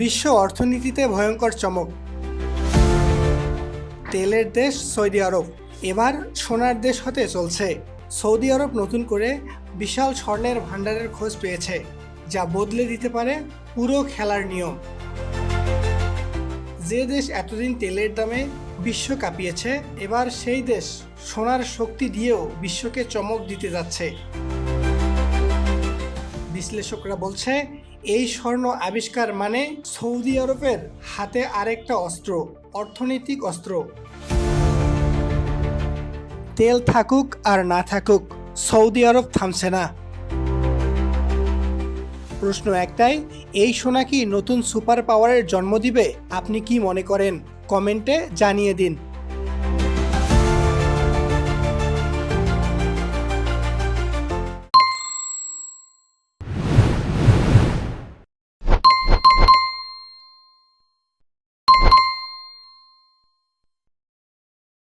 বিশ্ব অর্থনীতিতে ভয়ঙ্কর চমক। তেলের দেশ সৌদি আরব। এবার সোনার দেশ হতে চলছে। সৌদি আরব নতুন করে বিশাল স্বর্ণের ভাণ্ডারের খোঁজ পেয়েছে, যা বদলে দিতে পারে পুরো খেলার নিয়ম। যে দেশ এতদিন তেলের দামে বিশ্ব কাঁপিয়েছে, এবার সেই দেশ সোনার শক্তি দিয়েও বিশ্বকে চমক দিতে যাচ্ছে। বিশ্লেষকরা বলছে, এই স্বর্ণ আবিষ্কার মানে সৌদি আরবের হাতে আরেকটা অস্ত্র, অর্থনৈতিক অস্ত্র। তেল থাকুক আর না থাকুক, সৌদি আরব থামছে না। প্রশ্ন একটাই, এই সোনা কি নতুন সুপার পাওয়ারের জন্ম দিবে? আপনি কি মনে করেন? কমেন্টে জানিয়ে দিন।